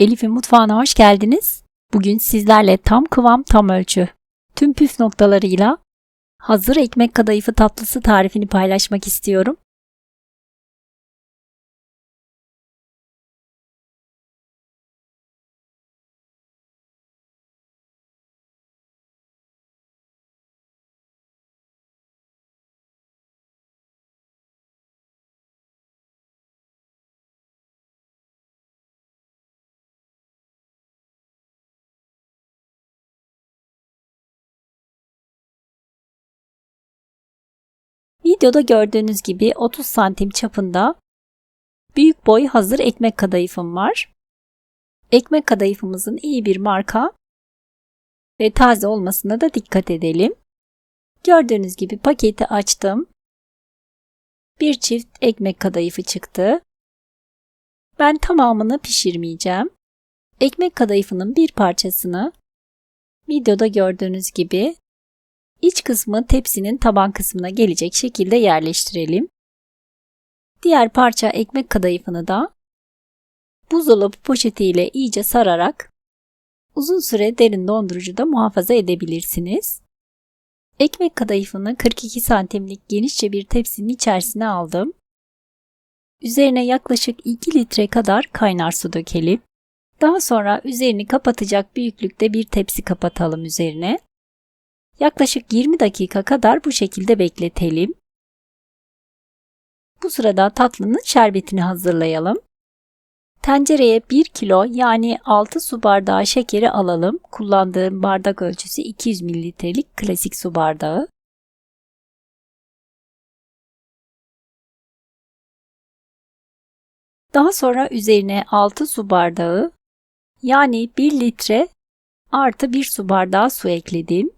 Elif'in mutfağına hoş geldiniz. Bugün sizlerle tam kıvam tam ölçü, tüm püf noktalarıyla hazır ekmek kadayıfı tatlısı tarifini paylaşmak istiyorum. Videoda gördüğünüz gibi 30 santim çapında büyük boy hazır ekmek kadayıfım var. Ekmek kadayıfımızın iyi bir marka ve taze olmasına da dikkat edelim. Gördüğünüz gibi paketi açtım. Bir çift ekmek kadayıfı çıktı. Ben tamamını pişirmeyeceğim. Ekmek kadayıfının bir parçasını videoda gördüğünüz gibi İç kısmı tepsinin taban kısmına gelecek şekilde yerleştirelim. Diğer parça ekmek kadayıfını da buzdolabı poşetiyle iyice sararak uzun süre derin dondurucuda muhafaza edebilirsiniz. Ekmek kadayıfını 42 santimlik genişçe bir tepsinin içerisine aldım. Üzerine yaklaşık 2 litre kadar kaynar su dökelim. Daha sonra üzerini kapatacak büyüklükte bir tepsi kapatalım üzerine. Yaklaşık 20 dakika kadar bu şekilde bekletelim. Bu sırada tatlının şerbetini hazırlayalım. Tencereye 1 kilo yani 6 su bardağı şekeri alalım. Kullandığım bardak ölçüsü 200 mililitrelik klasik su bardağı. Daha sonra üzerine 6 su bardağı yani 1 litre artı 1 su bardağı su ekledim.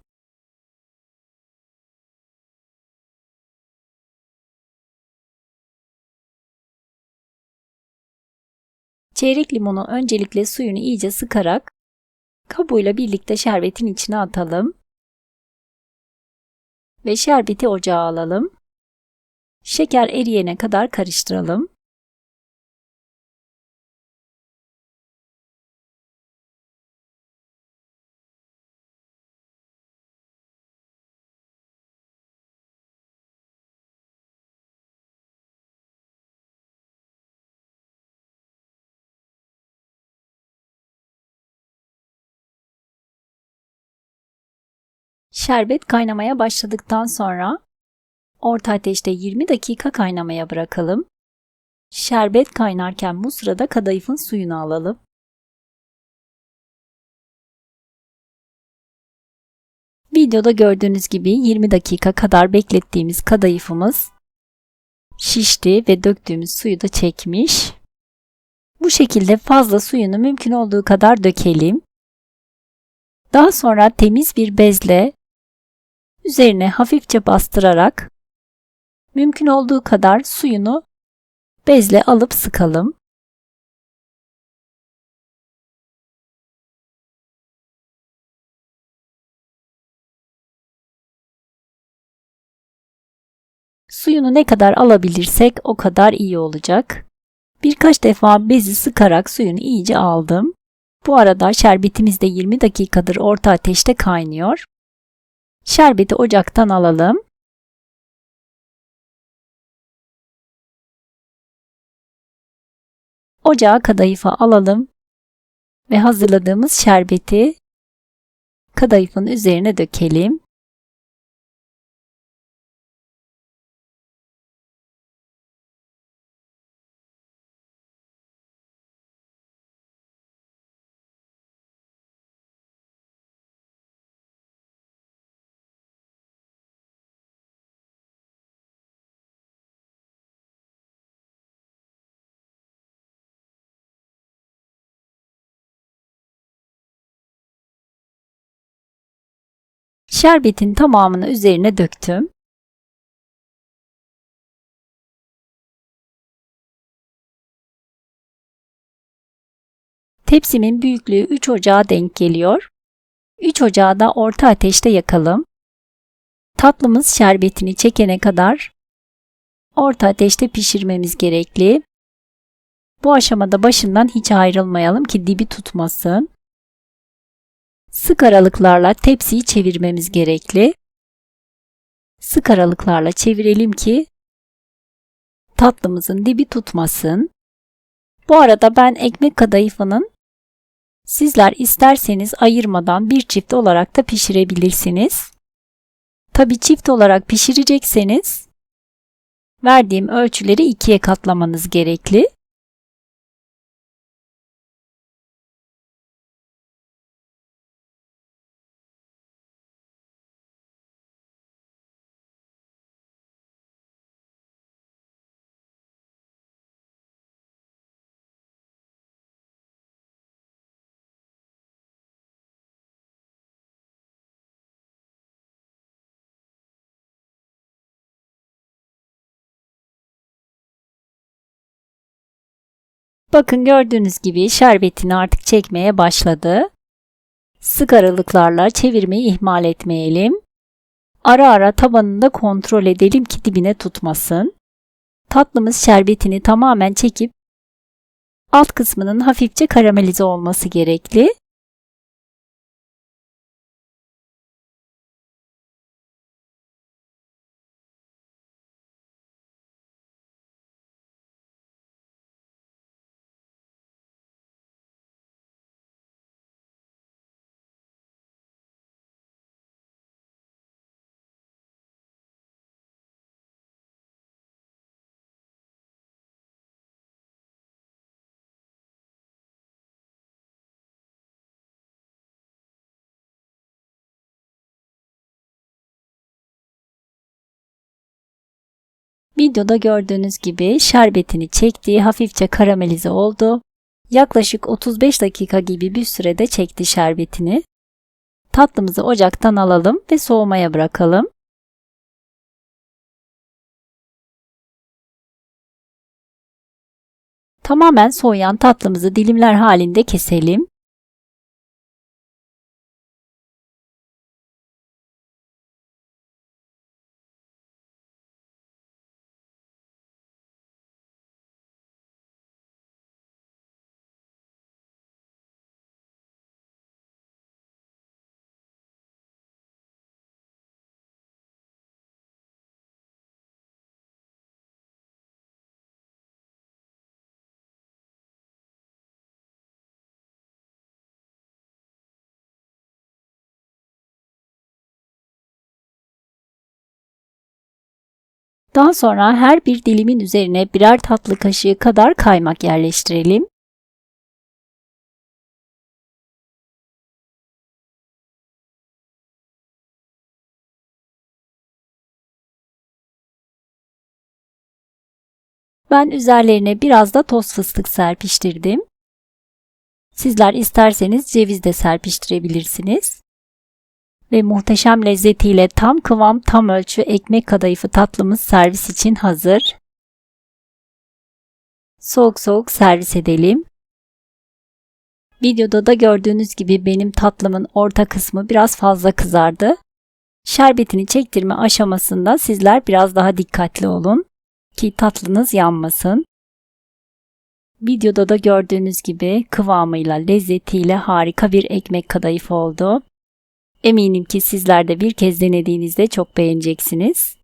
Çeyrek limonu öncelikle suyunu iyice sıkarak kabuğuyla birlikte şerbetin içine atalım. Ve şerbeti ocağa alalım. Şeker eriyene kadar karıştıralım. Şerbet kaynamaya başladıktan sonra orta ateşte 20 dakika kaynamaya bırakalım. Şerbet kaynarken bu sırada kadayıfın suyunu alalım. Videoda gördüğünüz gibi 20 dakika kadar beklettiğimiz kadayıfımız şişti ve döktüğümüz suyu da çekmiş. Bu şekilde fazla suyunu mümkün olduğu kadar dökelim. Daha sonra temiz bir bezle üzerine hafifçe bastırarak mümkün olduğu kadar suyunu bezle alıp sıkalım. Suyunu ne kadar alabilirsek o kadar iyi olacak. Birkaç defa bezi sıkarak suyunu iyice aldım. Bu arada şerbetimiz de 20 dakikadır orta ateşte kaynıyor. Şerbeti ocaktan alalım. Ocağa kadayıfa alalım ve hazırladığımız şerbeti kadayıfın üzerine dökelim. Şerbetin tamamını üzerine döktüm. Tepsimin büyüklüğü 3 ocağa denk geliyor. 3 ocağı da orta ateşte yakalım. Tatlımız şerbetini çekene kadar orta ateşte pişirmemiz gerekli. Bu aşamada başından hiç ayrılmayalım ki dibi tutmasın. Sık aralıklarla tepsiyi çevirmemiz gerekli. Sık aralıklarla çevirelim ki tatlımızın dibi tutmasın. Bu arada ben ekmek kadayıfının sizler isterseniz ayırmadan bir çift olarak da pişirebilirsiniz. Tabi çift olarak pişirecekseniz verdiğim ölçüleri ikiye katlamanız gerekli. Bakın gördüğünüz gibi şerbetini artık çekmeye başladı. Sık aralıklarla çevirmeyi ihmal etmeyelim. Ara ara tabanını da kontrol edelim ki dibine tutmasın. Tatlımız şerbetini tamamen çekip alt kısmının hafifçe karamelize olması gerekli. Videoda gördüğünüz gibi şerbetini çektiği hafifçe karamelize oldu. Yaklaşık 35 dakika gibi bir sürede çekti şerbetini. Tatlımızı ocaktan alalım ve soğumaya bırakalım. Tamamen soğuyan tatlımızı dilimler halinde keselim. Daha sonra her bir dilimin üzerine birer tatlı kaşığı kadar kaymak yerleştirelim. Ben üzerlerine biraz da toz fıstık serpiştirdim. Sizler isterseniz ceviz de serpiştirebilirsiniz ve muhteşem lezzetiyle tam kıvam tam ölçü ekmek kadayıfı tatlımız servis için hazır. Soğuk soğuk servis edelim. Videoda da gördüğünüz gibi benim tatlımın orta kısmı biraz fazla kızardı. Şerbetini çektirme aşamasında sizler biraz daha dikkatli olun ki tatlınız yanmasın. Videoda da gördüğünüz gibi kıvamıyla, lezzetiyle harika bir ekmek kadayıfı oldu. Eminim ki sizler de bir kez denediğinizde çok beğeneceksiniz.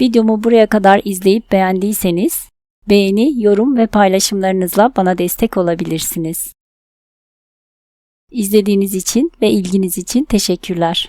Videomu buraya kadar izleyip beğendiyseniz beğeni, yorum ve paylaşımlarınızla bana destek olabilirsiniz. İzlediğiniz için ve ilginiz için teşekkürler.